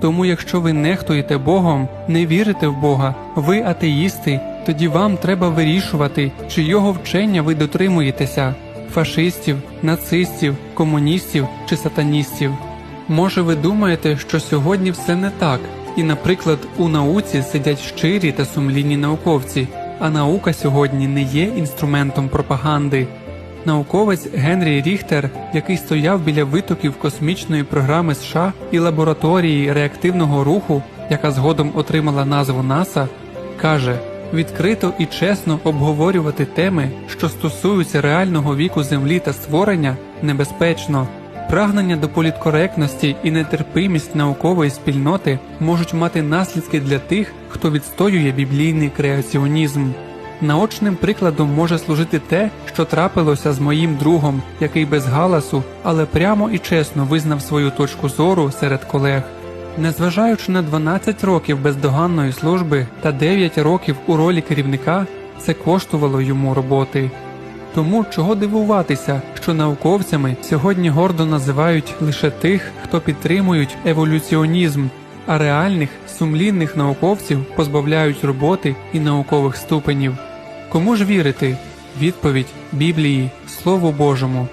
Тому, якщо ви нехтуєте Богом, не вірите в Бога, ви атеїсти, тоді вам треба вирішувати, чи його вчення ви дотримуєтеся фашистів, нацистів, комуністів чи сатаністів. Може, ви думаєте, що сьогодні все не так, і, наприклад, у науці сидять щирі та сумлінні науковці, а наука сьогодні не є інструментом пропаганди. Науковець Генрі Ріхтер, який стояв біля витоків космічної програми США і лабораторії реактивного руху, яка згодом отримала назву НАСА, каже: відкрито і чесно обговорювати теми, що стосуються реального віку Землі та створення, небезпечно. Прагнення до політкоректності і нетерпимість наукової спільноти можуть мати наслідки для тих, хто відстоює біблійний креаціонізм. Наочним прикладом може служити те, що трапилося з моїм другом, який без галасу, але прямо і чесно визнав свою точку зору серед колег. Незважаючи на 12 років бездоганної служби та 9 років у ролі керівника, це коштувало йому роботи. Тому чого дивуватися, що науковцями сьогодні гордо називають лише тих, хто підтримують еволюціонізм, а реальних сумлінних науковців позбавляють роботи і наукових ступенів. Кому ж вірити? Відповідь Біблії, Слову Божому.